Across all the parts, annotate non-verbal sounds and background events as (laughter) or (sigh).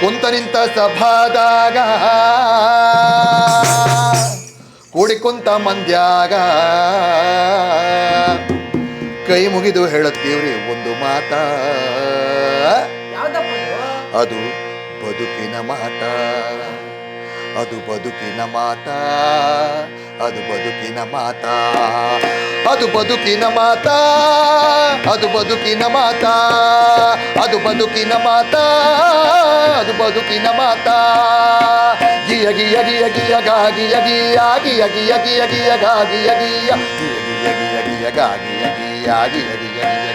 ಕುಂತ ನಿಂತ ಸಭಾದಾಗ. ಕೂಡಿ ಕುಂತ ಮಂದ್ಯಾಗ. ಕೈ ಮುಗಿದು ಹೇಳುತ್ತೀವ್ರಿ ಒಂದು ಮಾತ? ಅದು ಬದುಕಿನ ಮಾತ. ಅದು ಬದುಕಿನ ಮಾತ. ಅದು ಬದುಕಿನ ಮಾತ ಅದು ಬದುಕಿನ ಮಾತ ಅದು ಬದುಕಿನ ಮಾತ ಅದು ಬದುಕಿನ ಮಾತ ಅದು ಬದುಕಿನ ಮಾತ ಗಿಯ ಗಿಯ ಗಿಯ ಗಿಯ ಗಾ ಗಿಯ ಗಿಯ ಗಿಯ ಗಿಯ ಗಿಯ ಗಿಯ ಗಾ ಗಿಯ ಗಿಯ ಗಿಯ ಗಿಯ ಗಿಯ ಗಾ ಗಿಯ ಗಿಯ ಗಿಯ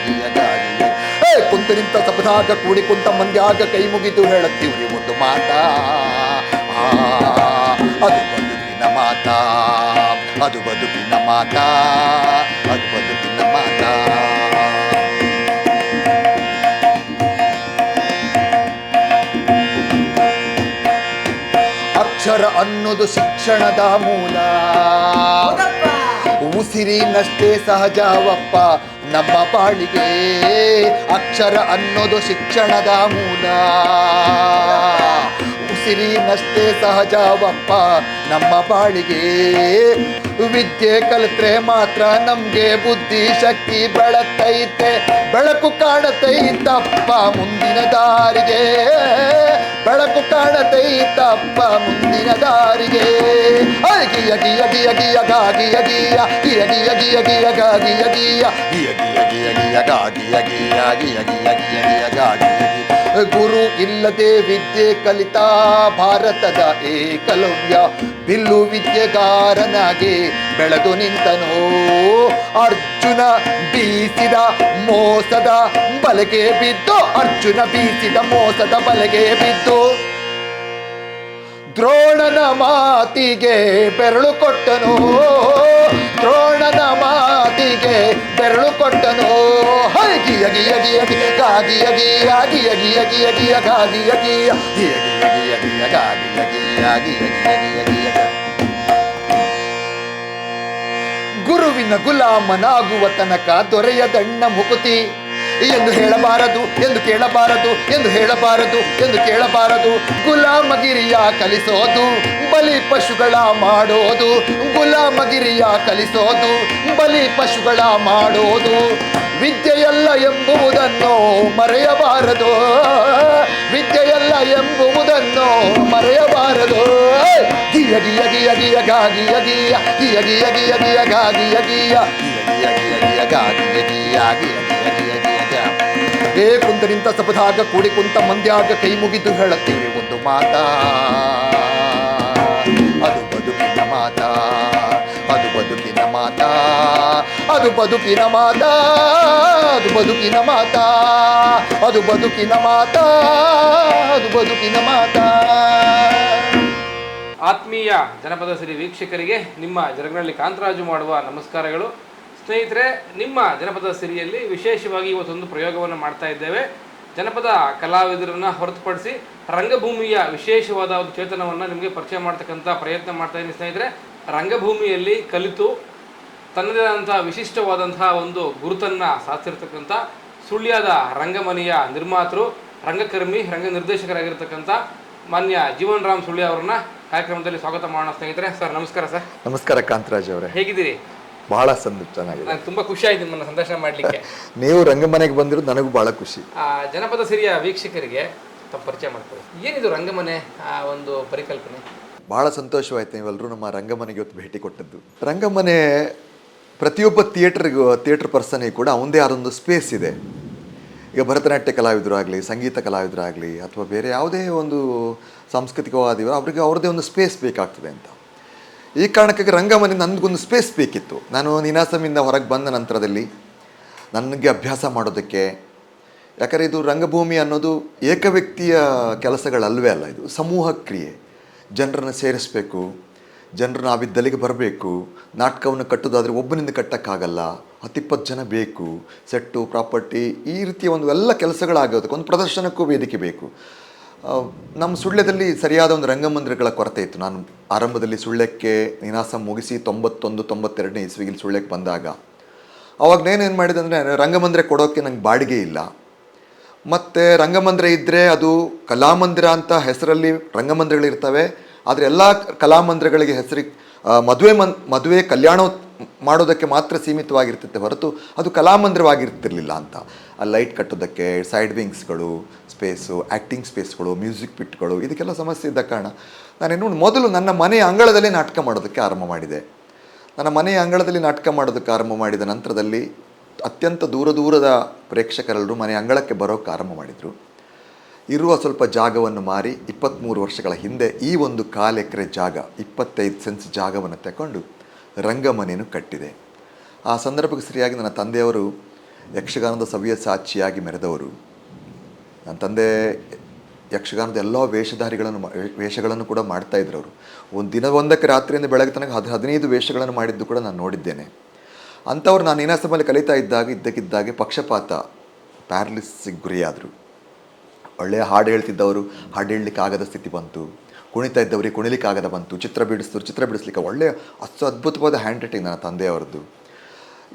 ಗಿಯ ಗಿಯ ಏ ಕುಂತು ನಿಂತ ಸಪದಾಗ ಕೂಡಿ ಕುಂತ ಮಂದ್ಯಾಗ ಕೈ ಮುಗಿದು ಹೇಳುತ್ತೀವ್ರಿ ಒಂದು ಮಾತಾ ಅದು ಬದುಕಿನ ಮಾತ ಮಾತ ಅದು ಮಾತಾ. ಅಕ್ಷರ ಅನ್ನೋದು ಶಿಕ್ಷಣದ ಮೂಲ. ಉಸಿರಿನಷ್ಟೇ ಸಹಜವಪ್ಪ ನಮ್ಮ ಬಾಳಿಗೆ ಅಕ್ಷರ ಅನ್ನೋದು ಶಿಕ್ಷಣದ ಮೂಲ. ಉಸಿರಿನಷ್ಟೇ ಸಹಜವಪ್ಪ ನಮ್ಮ ಬಾಳಿಗೆ ವಿದ್ಯೆ ಕಲಿತ್ರೆ ಮಾತ್ರ ನಮ್ಗೆ ಬುದ್ಧಿ ಶಕ್ತಿ ಬೆಳತೈತೆ ಬೆಳಕು ಕಾಣತೈತಪ್ಪ ಮುಂದಿನ ದಾರಿಗೆ ಬೆಳಕು ಕಾಣತೈತಪ್ಪ ಮುಂದಿನ ದಾರಿಗೆ ಅಗಿ ಅಗಿ ಅಗಿ ಅಗಿ ಅಗಾಗಿ ಗಿಯ ಅಗಿ ಅಗಿ ಅಗಿ ಅಗಾಗಿ ಗಾ ಗಿಯ ಅಗಿ ಅಗಿ ಗಿಯ ಗಿಯ ಅಗಿ ಅಗಿ ಅಗಿ ಅಗಿ ಗಿಯ ಗಿಯ ಗಿಯ ಗಾ ಗಿಯ ಗಿಯ ಗುರು ಇಲ್ಲದೆ ವಿದ್ಯೆ ಕಲಿತಾ ಭಾರತದ ಏಕಲವ್ಯ, ಬಿಲ್ಲು ವಿದ್ಯೆಗಾರನಾಗಿ ಬೆಳೆದು ನಿಂತನು. ಅರ್ಜುನ ಬೀಸಿದ ಮೋಸದ ಬಲಗೆ ಬಿದ್ದು, ಅರ್ಜುನ ಬೀಸಿದ ಮೋಸದ ಬಲಗೆ ಬಿದ್ದು. ದ್ರೋಣನ ಮಾತಿಗೆ ಬೆರಳು ಕೊಟ್ಟನು ದ್ರೋಣನ ಮಾತಿಗೆ ಬೆರಳು ಕೊಟ್ಟನು ಹಗಿ ಯಗಿ ಯಗಿ ಯಗಿ ಗಾಗಿ ಯಗಿ ಯಾಗಿ ಯಗಿ ಯಗಿ ಯಗಿ ಗಾಗಿ ಯಗಿ ಯಗಿ ಯಗಿ ಯಗಿ ಯಗಿ ಗಿಯ ಗಿಯ ಗಾ ಗಿಯ ಗಿಯ ಗಿಯ ಗಿಯ ಗಿಯ ಗಿಯ ಗಾ ಗುರುವಿನ ಗುಲಾಮನಾಗುವ ತನಕ ದೊರೆಯದಣ್ಣ ಮುಕುತಿ ಎಂದು ಹೇಳಬಾರದು ಎಂದು ಕೇಳಬಾರದು ಎಂದು ಹೇಳಬಾರದು ಎಂದು ಕೇಳಬಾರದು ಗುಲಾಮಗಿರಿಯ ಕಲಿಸೋದು ಬಲಿ ಪಶುಗಳ ಮಾಡೋದು ಗುಲಾಮಗಿರಿಯ ಕಲಿಸೋದು ಬಲಿ ಪಶುಗಳ ಮಾಡೋದು ವಿದ್ಯೆಯಲ್ಲ ಎಂಬುವುದನ್ನು ಮರೆಯಬಾರದು ವಿದ್ಯೆಯಲ್ಲ ಎಂಬುವುದನ್ನು ಮರೆಯಬಾರದು ಗಿಯ ಗಿಯ ಗಿಯ ಗಿಯ ಗಾ ಗಿಯ ಗಿಯ ಅಗಿ ಗಿಯ ಗಿಯ ಗಿಯ ಗಿಯ ಗಿಯ ಗಾ ಗಿಯ ಗಿಯ ಗಿಯ ಗಿಯ ಗಿಯ ಗಿಯ ಗ. ಏ ಕುಂತ ನಿಂತ ಸಪದಾಗ ಕೂಡಿ ಕುಂತ ಮಂದ್ಯಾಗ ಕೈ ಮುಗಿದು ಹೇಳುತ್ತೇವೆ ಒಂದು ಮಾತಾ. ಅದು ಬದುಕಿನ ಮಾತಾ. ಅದು ಬದುಕಿನ ಮಾತಾ. ಅದು ಬದುಕಿನ ಮಾತಾ. ಅದು ಬದುಕಿನ ಮಾತಾ. ಅದು ಬದುಕಿನ ಮಾತಾ. ಅದು ಬದುಕಿನ ಮಾತಾ. ಆತ್ಮೀಯ ಜನಪದ ಸಿರಿ ವೀಕ್ಷಕರಿಗೆ ನಿಮ್ಮ ಜರಗನಹಳ್ಳಿ ಕಾಂತರಾಜು ಮಾಡುವ ನಮಸ್ಕಾರಗಳು. ಸ್ನೇಹಿತರೆ ನಿಮ್ಮ ಜನಪದ ಸಿರಿಯಲ್ಲಿ ವಿಶೇಷವಾಗಿ ಇವತ್ತೊಂದು ಪ್ರಯೋಗವನ್ನು ಮಾಡ್ತಾ ಇದ್ದೇವೆ. ಜನಪದ ಕಲಾವಿದರನ್ನ ಹೊರತುಪಡಿಸಿ ರಂಗಭೂಮಿಯ ವಿಶೇಷವಾದ ಒಂದು ಚೇತನವನ್ನು ನಿಮಗೆ ಪರಿಚಯ ಮಾಡ್ತಕ್ಕಂಥ ಪ್ರಯತ್ನ ಮಾಡ್ತಾ ಇದ್ದೀನಿ ಸ್ನೇಹಿತರೆ. ರಂಗಭೂಮಿಯಲ್ಲಿ ಕಲಿತು ತನ್ನದೇ ಆದಂತಹ ವಿಶಿಷ್ಟವಾದಂತಹ ಒಂದು ಗುರುತನ್ನು ಸಾಧಿಸಿರ್ತಕ್ಕಂಥ ಸುಳ್ಯದ ರಂಗಮನೆಯ ನಿರ್ಮಾತೃ ರಂಗಕರ್ಮಿ ರಂಗ ನಿರ್ದೇಶಕರಾಗಿರ್ತಕ್ಕಂಥ ಮಾನ್ಯ ಜೀವನ್ ರಾಮ್ ಸುಳ್ಯ ಅವರನ್ನ ಕಾರ್ಯಕ್ರಮದಲ್ಲಿ ಸ್ವಾಗತ ಮಾಡೋಣ ಸ್ನೇಹಿತರೆ. ಸರ್ ನಮಸ್ಕಾರ ಸರ್. ನಮಸ್ಕಾರ ಕಾಂತರಾಜ್ ಅವರೇ. ಹೇಗಿದ್ದೀರಿ? ಬಹಳ ಸಂದ ಚೆನ್ನಾಗಿದೆ. ನಂಗೆ ತುಂಬಾ ಖುಷಿ ಆಯ್ತು ನಿಮ್ಮನ್ನ ಸಂದರ್ಶನ ಮಾಡಲಿಕ್ಕೆ. (laughs) ನೀವು ರಂಗಮನೆಗೆ ಬಂದಿರೋದು ನನಗೂ ಬಹಳ ಖುಷಿ. ಜನಪದ ಸಿರಿಯ ವೀಕ್ಷಕರಿಗೆ ತಮ್ಮ ಪರಿಚಯ ಮಾಡ್ಕೊಳ್ಳಿ. ಏನಿದು ರಂಗಮನೆ ಆ ಒಂದು ಪರಿಕಲ್ಪನೆ? ಬಹಳ ಸಂತೋಷವಾಯ್ತು ನೀವೆಲ್ಲರೂ ನಮ್ಮ ರಂಗಮನೆಗೆ ಇವತ್ತು ಭೇಟಿ ಕೊಟ್ಟದ್ದು. ರಂಗಮನೆ ಪ್ರತಿಯೊಬ್ಬ ಥಿಯೇಟರ್ಗೂ ಥಿಯೇಟರ್ ಪರ್ಸನಿಗೆ ಕೂಡ ಅವಂದೇ ಆದೊಂದು ಸ್ಪೇಸ್ ಇದೆ. ಈಗ ಭರತನಾಟ್ಯ ಕಲಾವಿದರಾಗಲಿ ಸಂಗೀತ ಕಲಾವಿದರಾಗಲಿ ಅಥವಾ ಬೇರೆ ಯಾವುದೇ ಒಂದು ಸಾಂಸ್ಕೃತಿಕವಾದಿಗಳು ಅವರಿಗೆ ಅವ್ರದ್ದೇ ಒಂದು ಸ್ಪೇಸ್ ಬೇಕಾಗ್ತದೆ ಅಂತ. ಈ ಕಾರಣಕ್ಕಾಗಿ ರಂಗಮನೆ ನನಗೊಂದು ಸ್ಪೇಸ್ ಬೇಕಿತ್ತು. ನಾನು ನಿನಾಸಮಿಂದ ಹೊರಗೆ ಬಂದ ನಂತರದಲ್ಲಿ ನನಗೆ ಅಭ್ಯಾಸ ಮಾಡೋದಕ್ಕೆ ಯಾಕಂದರೆ ಇದು ರಂಗಭೂಮಿ ಅನ್ನೋದು ಏಕ ವ್ಯಕ್ತಿಯ ಕೆಲಸಗಳಲ್ವೇ ಅಲ್ಲ ಇದು. ಸಮೂಹ ಕ್ರಿಯೆ. ಜನರನ್ನು ಸೇರಿಸಬೇಕು ಜನರು ಬಿದ್ದಲಿಗೆ ಬರಬೇಕು. ನಾಟಕವನ್ನು ಕಟ್ಟೋದಾದರೆ ಒಬ್ಬನಿಂದ ಕಟ್ಟೋಕ್ಕಾಗಲ್ಲ. ಹತ್ತಿಪ್ಪತ್ತು ಜನ ಬೇಕು. ಸೆಟ್ಟು ಪ್ರಾಪರ್ಟಿ ಈ ರೀತಿಯ ಒಂದು ಎಲ್ಲ ಕೆಲಸಗಳಾಗೋದಕ್ಕೆ ಒಂದು ಪ್ರದರ್ಶನಕ್ಕೂ ವೇದಿಕೆ ಬೇಕು. ಆ, ನಮ್ಮ ಸುಳ್ಳ್ಯದಲ್ಲಿ ಸರಿಯಾದ ಒಂದು ರಂಗಮಂದಿರಗಳ ಕೊರತೆ ಇತ್ತು. ನಾನು ಆರಂಭದಲ್ಲಿ ಸುಳ್ಳ್ಯಕ್ಕೆ ನಿನಾಸ ಮುಗಿಸಿ ತೊಂಬತ್ತೊಂದು, ತೊಂಬತ್ತೆರಡನೇ ಇಸ್ವಿಗೆ ಸುಳ್ಯಕ್ಕೆ ಬಂದಾಗ, ಅವಾಗ ನಾನೇನು ಮಾಡಿದೆ ಅಂದರೆ, ರಂಗಮಂದಿರ ಕೊಡೋಕ್ಕೆ ನಂಗೆ ಬಾಡಿಗೆ ಇಲ್ಲ. ಮತ್ತು ರಂಗಮಂದಿರ ಇದ್ದರೆ ಅದು ಕಲಾಮಂದಿರ ಅಂತ ಹೆಸರಲ್ಲಿ ರಂಗಮಂದಿರಗಳಿರ್ತವೆ ಆದರೆ ಎಲ್ಲ ಕಲಾಮಂದಿರಗಳಿಗೆ ಹೆಸರಿಗೆ ಮದುವೆ ಮನ್, ಮದುವೆ ಕಲ್ಯಾಣ ಮಾಡೋದಕ್ಕೆ ಮಾತ್ರ ಸೀಮಿತವಾಗಿರ್ತಿತ್ತೆ ಹೊರತು ಅದು ಕಲಾಮಂದಿರವಾಗಿರ್ತಿರ್ಲಿಲ್ಲ ಅಂತ. ಆ, ಲೈಟ್ ಕಟ್ಟೋದಕ್ಕೆ, ಸೈಡ್ ವಿಂಗ್ಸ್ಗಳು ಸ್ಪೇಸು ಆ್ಯಕ್ಟಿಂಗ್ ಸ್ಪೇಸ್ಗಳು ಮ್ಯೂಸಿಕ್ ಪಿಟ್ಗಳು ಇದಕ್ಕೆಲ್ಲ ಸಮಸ್ಯೆ ಇದ್ದ ಕಾರಣ ನಾನೇನು ಮೊದಲು ನನ್ನ ಮನೆಯ ಅಂಗಳದಲ್ಲೇ ನಾಟಕ ಮಾಡೋದಕ್ಕೆ ಆರಂಭ ಮಾಡಿದೆ. ನನ್ನ ಮನೆಯ ಅಂಗಳದಲ್ಲಿ ನಾಟಕ ಮಾಡೋದಕ್ಕೆ ಆರಂಭ ಮಾಡಿದ ನಂತರದಲ್ಲಿ ಅತ್ಯಂತ ದೂರ ದೂರದ ಪ್ರೇಕ್ಷಕರೆಲ್ಲರೂ ಮನೆ ಅಂಗಳಕ್ಕೆ ಬರೋಕ್ಕೆ ಆರಂಭ ಮಾಡಿದರು. ಇರುವ ಸ್ವಲ್ಪ ಜಾಗವನ್ನು ಮಾರಿ ಇಪ್ಪತ್ತ್ಮೂರು ವರ್ಷಗಳ ಹಿಂದೆ ಈ ಒಂದು ಕಾಲು ಎಕರೆ ಜಾಗ, ಇಪ್ಪತ್ತೈದು ಸೆನ್ಸ್ ಜಾಗವನ್ನು ತಗೊಂಡು ರಂಗಮನೆಯನ್ನು ಕಟ್ಟಿದೆ. ಆ ಸಂದರ್ಭಕ್ಕೆ ಸರಿಯಾಗಿ ನನ್ನ ತಂದೆಯವರು ಯಕ್ಷಗಾನದ ಸವಿಯ ಸಾಕ್ಷಿಯಾಗಿ ಮೆರೆದವರು. ನನ್ನ ತಂದೆ ಯಕ್ಷಗಾನದ ಎಲ್ಲ ವೇಷಧಾರಿಗಳನ್ನು ವೇಷಗಳನ್ನು ಕೂಡ ಮಾಡ್ತಾ ಇದ್ರು ಅವರು. ಒಂದು ದಿನ ಒಂದಕ್ಕೆ ರಾತ್ರಿಯಿಂದ ಬೆಳಗ್ಗೆ ತನಕ ಹದ್ ಹದಿನೈದು ವೇಷಗಳನ್ನು ಮಾಡಿದ್ದು ಕೂಡ ನಾನು ನೋಡಿದ್ದೇನೆ. ಅಂಥವ್ರು ನಾನು ನೀನಾಸಮಲ್ಲಿ ಕಲಿತಾ ಇದ್ದಾಗ, ಇದ್ದಕ್ಕಿದ್ದಾಗೆ ಪಕ್ಷಪಾತ ಪ್ಯಾರಲಿಸಿಗೆ ಗುರಿಯಾದರು. ಒಳ್ಳೆಯ ಹಾಡು ಹೇಳ್ತಿದ್ದವರು, ಹಾಡು ಹೇಳಲಿಕ್ಕೆ ಆಗದ ಸ್ಥಿತಿ ಬಂತು. ಕುಣಿತಾ ಇದ್ದವರಿಗೆ ಕುಣಿಲಿಕ್ಕೆ ಆಗದ ಬಂತು. ಚಿತ್ರ ಬಿಡಿಸಿದ್ರು, ಚಿತ್ರ ಬಿಡಿಸ್ಲಿಕ್ಕೆ ಒಳ್ಳೆಯ ಅಷ್ಟು ಅದ್ಭುತವಾದ ಹ್ಯಾಂಡ್ ರೈಟಿಂಗ್ ನನ್ನ ತಂದೆಯವರದ್ದು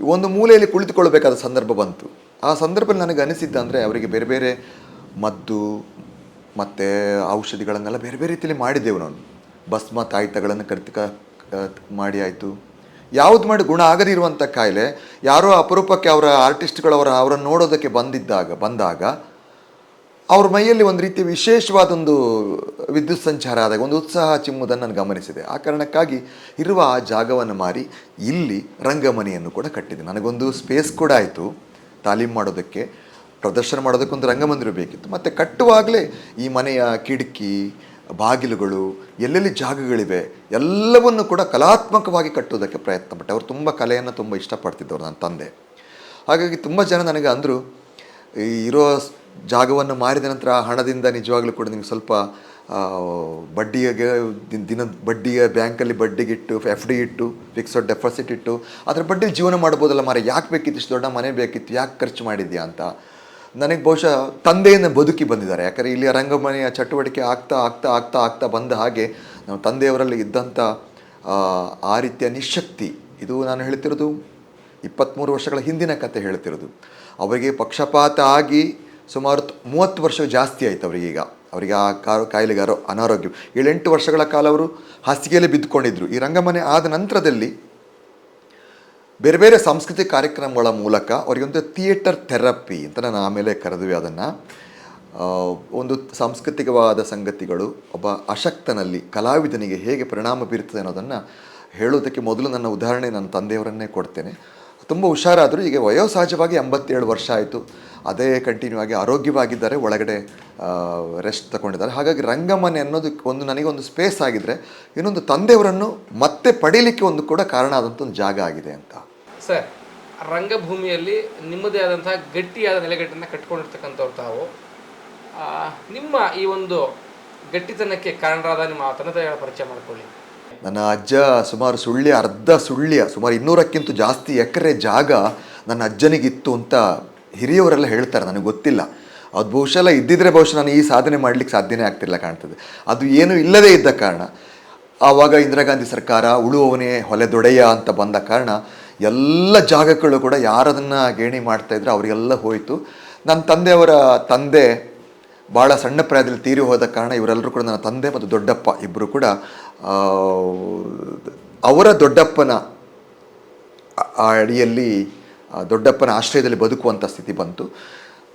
ಒಂದು ಮೂಲೆಯಲ್ಲಿ ಕುಳಿತುಕೊಳ್ಬೇಕಾದ ಸಂದರ್ಭ ಬಂತು. ಆ ಸಂದರ್ಭದಲ್ಲಿ ನನಗೆ ಅನಿಸಿದ್ದಂದರೆ ಅವರಿಗೆ ಬೇರೆ ಬೇರೆ ಮದ್ದು, ಮತ್ತು ಔಷಧಿಗಳನ್ನೆಲ್ಲ ಬೇರೆ ಬೇರೆ ರೀತಿಯಲ್ಲಿ ಮಾಡಿದ್ದೆವು ನಾನು ಭಸ್ಮ, ತಾಯಿತಗಳನ್ನು ಕರಿತ ಕ- ಕ- ಮಾಡಿ ಆಯಿತು. ಯಾವುದು ಮಾಡಿ ಗುಣ ಆಗದಿರುವಂಥ ಕಾಯಿಲೆ, ಯಾರೋ ಅಪರೂಪಕ್ಕೆ ಅವರ ಆರ್ಟಿಸ್ಟ್ಗಳು ಅವರ, ಅವರನ್ನು ನೋಡೋದಕ್ಕೆ ಬಂದಿದ್ದಾಗ, ಬಂದಾಗ ಅವ್ರ ಮೈಯಲ್ಲಿ ಒಂದು ರೀತಿ ವಿಶೇಷವಾದ ಒಂದು ವಿದ್ಯುತ್ ಸಂಚಾರ ಆದಾಗ, ಒಂದು ಉತ್ಸಾಹ ಚಿಮ್ಮುದನ್ನು ನಾನು ಗಮನಿಸಿದೆ. ಆ ಕಾರಣಕ್ಕಾಗಿ ಇರುವ ಆ ಜಾಗವನ್ನು ಮಾರಿ ಇಲ್ಲಿ ರಂಗಮನೆಯನ್ನು ಕೂಡ ಕಟ್ಟಿದೆ. ನನಗೊಂದು ಸ್ಪೇಸ್ ಕೂಡ ಆಯಿತು ತಾಲೀಮ್ ಮಾಡೋದಕ್ಕೆ. ಪ್ರದರ್ಶನ ಮಾಡೋದಕ್ಕೆ ಒಂದು ರಂಗಮಂದಿರ ಬೇಕಿತ್ತು. ಮತ್ತು ಕಟ್ಟುವಾಗಲೇ ಈ ಮನೆಯ ಕಿಟಕಿ, ಬಾಗಿಲುಗಳು, ಎಲ್ಲೆಲ್ಲಿ ಜಾಗಗಳಿವೆ, ಎಲ್ಲವನ್ನು ಕೂಡ ಕಲಾತ್ಮಕವಾಗಿ ಕಟ್ಟುವುದಕ್ಕೆ ಪ್ರಯತ್ನ ಪಟ್ಟೆ. ಅವರು ತುಂಬ ಕಲೆಯನ್ನು ತುಂಬ ಇಷ್ಟಪಡ್ತಿದ್ದವರು ನನ್ನ ತಂದೆ. ಹಾಗಾಗಿ ತುಂಬ ಜನ ನನಗೆ ಅಂದರು ಇರೋ ಜಾಗವನ್ನು ಮಾರಿದ ನಂತರ ಆ ಹಣದಿಂದ ನಿಜವಾಗ್ಲೂ ಕೂಡ ನಿಮಗೆ ಸ್ವಲ್ಪ ಬಡ್ಡಿಗೆ ದಿನ ಬಡ್ಡಿಯ ಬ್ಯಾಂಕಲ್ಲಿ ಬಡ್ಡಿಗಿಟ್ಟು ಎಫ್ ಡಿ ಇಟ್ಟು ಫಿಕ್ಸಡ್ ಡೆಪಾಸಿಟ್ ಇಟ್ಟು, ಅದರ ಬಡ್ಡಿ ಜೀವನ ಮಾಡ್ಬೋದಲ್ಲ ಮಾರೆ ಯಾಕೆ ಬೇಕಿತ್ತು ಇಷ್ಟು ದೊಡ್ಡ ಮನೆ ಬೇಕಿತ್ತು, ಯಾಕೆ ಖರ್ಚು ಮಾಡಿದ್ಯಾ ಅಂತ. ನನಗೆ ಬಹುಶಃ ತಂದೆಯನ್ನು ಬದುಕಿ ಬಂದಿದ್ದಾರೆ. ಯಾಕಂದರೆ ಇಲ್ಲಿ ರಂಗಮನೆಯ ಚಟುವಟಿಕೆ ಆಗ್ತಾ ಆಗ್ತಾ ಆಗ್ತಾ ಆಗ್ತಾ ಬಂದ ಹಾಗೆ ನಮ್ಮ ತಂದೆಯವರಲ್ಲಿ ಇದ್ದಂಥ ಆ, ರೀತಿಯ ನಿಶಕ್ತಿ. ಇದು ನಾನು ಹೇಳ್ತಿರೋದು ಇಪ್ಪತ್ತ್ಮೂರು ವರ್ಷಗಳ ಹಿಂದಿನ ಕತೆ ಹೇಳ್ತಿರೋದು. ಅವರಿಗೆ ಪಕ್ಷಪಾತ ಆಗಿ ಸುಮಾರು ಮೂವತ್ತು ವರ್ಷ ಜಾಸ್ತಿ ಆಯಿತು ಈಗ. ಅವರಿಗೆ ಆ ಕಾರು ಕಾಯಿಲೆಗಾರೋ ಅನಾರೋಗ್ಯ. ಏಳೆಂಟು ವರ್ಷಗಳ ಕಾಲ ಅವರು ಹಾಸಿಗೆಯಲ್ಲಿ ಬಿದ್ದುಕೊಂಡಿದ್ದರು ಈ ರಂಗಮನೆ ಆದ ನಂತರದಲ್ಲಿ ಬೇರೆ ಬೇರೆ ಸಾಂಸ್ಕೃತಿಕ ಕಾರ್ಯಕ್ರಮಗಳ ಮೂಲಕ ಅವರಿಗೊಂದು ಥಿಯೇಟರ್ ಥೆರಪಿ ಅಂತ ನಾನು ಆಮೇಲೆ ಕರೆದ್ವಿ ಅದನ್ನು. ಒಂದು ಸಾಂಸ್ಕೃತಿಕವಾದ ಸಂಗತಿಗಳು, ಒಬ್ಬ ಅಶಕ್ತನಲ್ಲಿ ಕಲಾವಿದನಿಗೆ ಹೇಗೆ ಪರಿಣಾಮ ಬೀರ್ತದೆ ಅನ್ನೋದನ್ನು ಹೇಳೋದಕ್ಕೆ ಮೊದಲು ನನ್ನ ಉದಾಹರಣೆ ನನ್ನ ತಂದೆಯವರನ್ನೇ ಕೊಡ್ತೇನೆ. ತುಂಬ ಹುಷಾರಾದರೂ ಈಗ ವಯೋಸಹಜವಾಗಿ ಎಂಬತ್ತೇಳು ವರ್ಷ ಆಯಿತು. ಅದೇ ಕಂಟಿನ್ಯೂ ಆಗಿ ಆರೋಗ್ಯವಾಗಿದ್ದಾರೆ, ಒಳಗಡೆ ರೆಸ್ಟ್ ತಗೊಂಡಿದ್ದಾರೆ. ಹಾಗಾಗಿ ರಂಗಮನೆ ಅನ್ನೋದು ಒಂದು ನನಗೊಂದು ಸ್ಪೇಸ್ ಆಗಿದ್ದರೆ ಇನ್ನೊಂದು ತಂದೆಯವರನ್ನು ಮತ್ತೆ ಪಡೀಲಿಕ್ಕೆ ಒಂದು ಕೂಡ ಕಾರಣ ಆದಂಥ ಒಂದು ಜಾಗ ಆಗಿದೆ ಅಂತ. ಸರ್, ರಂಗಭೂಮಿಯಲ್ಲಿ ನಿಮ್ಮದೇ ಆದಂತಹ ಗಟ್ಟಿಯಾದ ನೆಲೆಗಟ್ಟನ್ನು ಕಟ್ಕೊಂಡಿರ್ತಕ್ಕಂಥವ್ರು ತಾವು. ನಿಮ್ಮ ಈ ಒಂದು ಗಟ್ಟಿತನಕ್ಕೆ ಕಾರಣರಾದ ನಿಮ್ಮ ತಂದೆ ಪರಿಚಯ ಮಾಡಿಕೊಳ್ಳಿ. ನನ್ನ ಅಜ್ಜ ಸುಮಾರು ಸುಳ್ಳಿ, ಅರ್ಧ ಸುಳ್ಳಿಯ, ಸುಮಾರು ಇನ್ನೂರಕ್ಕಿಂತ ಜಾಸ್ತಿ ಎಕರೆ ಜಾಗ ನನ್ನ ಅಜ್ಜನಿಗಿತ್ತು ಅಂತ ಹಿರಿಯವರೆಲ್ಲ ಹೇಳ್ತಾರೆ, ನನಗೆ ಗೊತ್ತಿಲ್ಲ. ಅದು ಬಹುಶಃ ಇದ್ದಿದ್ರೆ ಬಹುಶಃ ನಾನು ಈ ಸಾಧನೆ ಮಾಡಲಿಕ್ಕೆ ಸಾಧ್ಯನೇ ಆಗ್ತಿಲ್ಲ ಕಾಣ್ತದೆ. ಅದು ಏನೂ ಇಲ್ಲದೇ ಇದ್ದ ಕಾರಣ. ಆವಾಗ ಇಂದಿರಾ ಗಾಂಧಿ ಸರ್ಕಾರ ಉಳುವವನೇ ಹೊಲೆದೊಡೆಯ ಅಂತ ಬಂದ ಕಾರಣ ಎಲ್ಲ ಜಾಗಗಳು ಕೂಡ ಯಾರದನ್ನು ಗೇಣಿ ಮಾಡ್ತಾ ಇದ್ರೆ ಅವರಿಗೆಲ್ಲ ಹೋಯಿತು. ನನ್ನ ತಂದೆಯವರ ತಂದೆ ಭಾಳ ಸಣ್ಣ ಪ್ರಾಯದಲ್ಲಿ ತೀರಿ ಹೋದ ಕಾರಣ ಇವರೆಲ್ಲರೂ ಕೂಡ ನನ್ನ ತಂದೆ ಮತ್ತು ದೊಡ್ಡಪ್ಪ ಇಬ್ಬರು ಕೂಡ ಅವರ ದೊಡ್ಡಪ್ಪನ ಅಡಿಯಲ್ಲಿ ದೊಡ್ಡಪ್ಪನ ಆಶ್ರಯದಲ್ಲಿ ಬದುಕುವಂಥ ಸ್ಥಿತಿ ಬಂತು.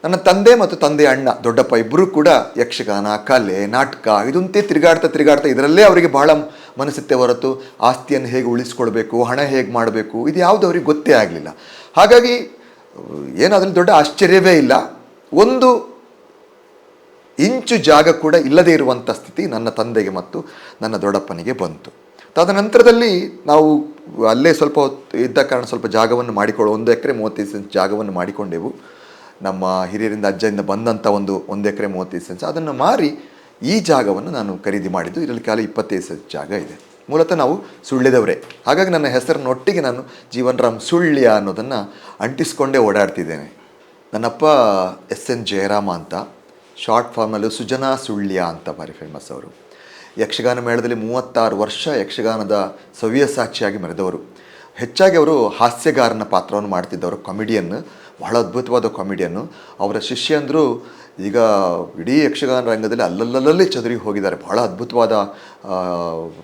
ನನ್ನ ತಂದೆ ಮತ್ತು ತಂದೆ ಅಣ್ಣ, ದೊಡ್ಡಪ್ಪ ಇಬ್ಬರೂ ಕೂಡ ಯಕ್ಷಗಾನ, ಕಲೆ, ನಾಟಕ ಇದಂತೆ ತಿರುಗಾಡ್ತಾ ತಿರುಗಾಡ್ತಾ ಇದರಲ್ಲೇ ಅವರಿಗೆ ಬಹಳ ಮನಸ್ಸಿತ್ತೆ ಹೊರತು ಆಸ್ತಿಯನ್ನು ಹೇಗೆ ಉಳಿಸ್ಕೊಳ್ಬೇಕು, ಹಣ ಹೇಗೆ ಮಾಡಬೇಕು, ಇದು ಯಾವುದು ಅವರಿಗೆ ಗೊತ್ತೇ ಆಗಲಿಲ್ಲ. ಹಾಗಾಗಿ, ಏನಾದರೂ ದೊಡ್ಡ ಆಶ್ಚರ್ಯವೇ ಇಲ್ಲ. ಒಂದು ಇಂಚು ಜಾಗ ಕೂಡ ಇಲ್ಲದೇ ಇರುವಂಥ ಸ್ಥಿತಿ ನನ್ನ ತಂದೆಗೆ ಮತ್ತು ನನ್ನ ದೊಡ್ಡಪ್ಪನಿಗೆ ಬಂತು. ತದನಂತರದಲ್ಲಿ ನಾವು ಅಲ್ಲೇ ಸ್ವಲ್ಪ ಇದ್ದ ಕಾರಣ ಸ್ವಲ್ಪ ಜಾಗವನ್ನು ಮಾಡಿಕೊಳ್ಳೋ, ಒಂದು ಎಕರೆ ಮೂವತ್ತೈದು ಸೆಂಟ್ ಜಾಗವನ್ನು ಮಾಡಿಕೊಂಡೆವು. ನಮ್ಮ ಹಿರಿಯರಿಂದ ಅಜ್ಜಿಯಿಂದ ಬಂದಂಥ ಒಂದು ಒಂದು ಎಕರೆ ಮೂವತ್ತೈದು ಸೆನ್ಸ್ ಅದನ್ನು ಮಾರಿ ಈ ಜಾಗವನ್ನು ನಾನು ಖರೀದಿ ಮಾಡಿದ್ದು. ಇದರಲ್ಲಿ ಕಾಲ ಇಪ್ಪತ್ತೈದು ಸೆನ್ಸ್ ಜಾಗ ಇದೆ. ಮೂಲತಃ ನಾವು ಸುಳ್ಳಿದವರೇ. ಹಾಗಾಗಿ ನನ್ನ ಹೆಸರಿನೊಟ್ಟಿಗೆ ನಾನು ಜೀವನ್ ರಾಮ್ ಸುಳ್ಯ ಅನ್ನೋದನ್ನು ಅಂಟಿಸ್ಕೊಂಡೇ ಓಡಾಡ್ತಿದ್ದೇನೆ. ನನ್ನಪ್ಪ ಎಸ್ ಎನ್ ಜಯರಾಮ ಅಂತ, ಶಾರ್ಟ್ ಫಾರ್ಮಲ್ಲಿ ಸುಜನಾ ಸುಳ್ಳ್ಯ ಅಂತ ಭಾರಿ ಫೇಮಸ್ ಅವರು. ಯಕ್ಷಗಾನ ಮೇಳದಲ್ಲಿ ಮೂವತ್ತಾರು ವರ್ಷ ಯಕ್ಷಗಾನದ ಸವ್ಯಸಾಕ್ಷಿಯಾಗಿ ಮೆರೆದವರು. ಹೆಚ್ಚಾಗಿ ಅವರು ಹಾಸ್ಯಗಾರನ ಪಾತ್ರವನ್ನು ಮಾಡ್ತಿದ್ದವರು ಕಾಮಿಡಿಯನ್ ಬಹಳ ಅದ್ಭುತವಾದ ಕಾಮಿಡಿಯನ್ನು. ಅವರ ಶಿಷ್ಯಂದರು ಈಗ ಇಡೀ ಯಕ್ಷಗಾನ ರಂಗದಲ್ಲಿ ಅಲ್ಲಲ್ಲಲ್ಲಿ ಚದುರಿ ಹೋಗಿದ್ದಾರೆ. ಬಹಳ ಅದ್ಭುತವಾದ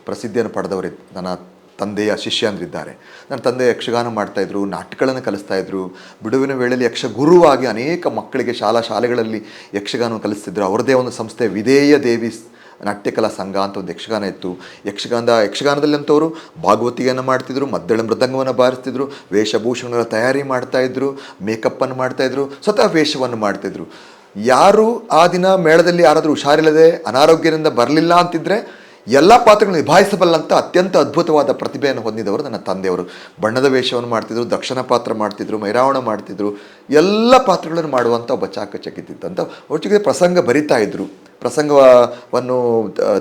ಪ್ರಸಿದ್ಧಿಯನ್ನು ಪಡೆದವರು ನನ್ನ ತಂದೆಯ ಶಿಷ್ಯಂದ್ರಿದ್ದಾರೆ. ನನ್ನ ತಂದೆ ಯಕ್ಷಗಾನ ಮಾಡ್ತಾಯಿದ್ರು ನಾಟಕಗಳನ್ನು ಕಲಿಸ್ತಾಯಿದ್ರು ಬಿಡುವಿನ ವೇಳೆಯಲ್ಲಿ ಯಕ್ಷ ಗುರುವಾಗಿ ಅನೇಕ ಮಕ್ಕಳಿಗೆ ಶಾಲಾ ಶಾಲೆಗಳಲ್ಲಿ ಯಕ್ಷಗಾನ ಕಲಿಸ್ತಿದ್ರು. ಅವರದೇ ಒಂದು ಸಂಸ್ಥೆ ವಿಧೇಯ ದೇವಿ ನಾಟ್ಯಕಲಾ ಸಂಘ ಅಂತ ಒಂದು ಯಕ್ಷಗಾನ ಇತ್ತು. ಯಕ್ಷಗಾನದ ಯಕ್ಷಗಾನದಲ್ಲಿ ಅಂತವರು ಭಾಗವತಿಯನ್ನು ಮಾಡ್ತಿದ್ರು ಮದ್ದಳ ಮೃದಂಗವನ್ನು ಬಾರಿಸ್ತಿದ್ರು, ವೇಷಭೂಷಣಗಳ ತಯಾರಿ ಮಾಡ್ತಾಯಿದ್ರು ಮೇಕಪ್ಪನ್ನು ಮಾಡ್ತಾಯಿದ್ರು ಸ್ವತಃ ವೇಷವನ್ನು ಮಾಡ್ತಿದ್ರು. ಯಾರು ಆ ದಿನ ಮೇಳದಲ್ಲಿ ಯಾರಾದರೂ ಹುಷಾರಿಲ್ಲದೆ ಅನಾರೋಗ್ಯದಿಂದ ಬರಲಿಲ್ಲ ಅಂತಿದ್ರೆ ಎಲ್ಲ ಪಾತ್ರಗಳನ್ನು ನಿಭಾಯಿಸಬಲ್ಲಂಥ ಅತ್ಯಂತ ಅದ್ಭುತವಾದ ಪ್ರತಿಭೆಯನ್ನು ಹೊಂದಿದವರು ನನ್ನ ತಂದೆಯವರು. ಬಣ್ಣದ ವೇಷವನ್ನು ಮಾಡ್ತಿದ್ರು, ದಕ್ಷಿಣ ಪಾತ್ರ ಮಾಡ್ತಿದ್ರು, ಮೈರಾವಣ ಮಾಡ್ತಿದ್ರು, ಎಲ್ಲ ಪಾತ್ರಗಳನ್ನು ಮಾಡುವಂಥ ಒಬ್ಬ ಚಾಕಚಕ್ಯತಿತ್ತಂತ ಒಟ್ಟಿಗೆ ಪ್ರಸಂಗ ಬರಿತಾ ಇದ್ದರು ಪ್ರಸಂಗವನ್ನು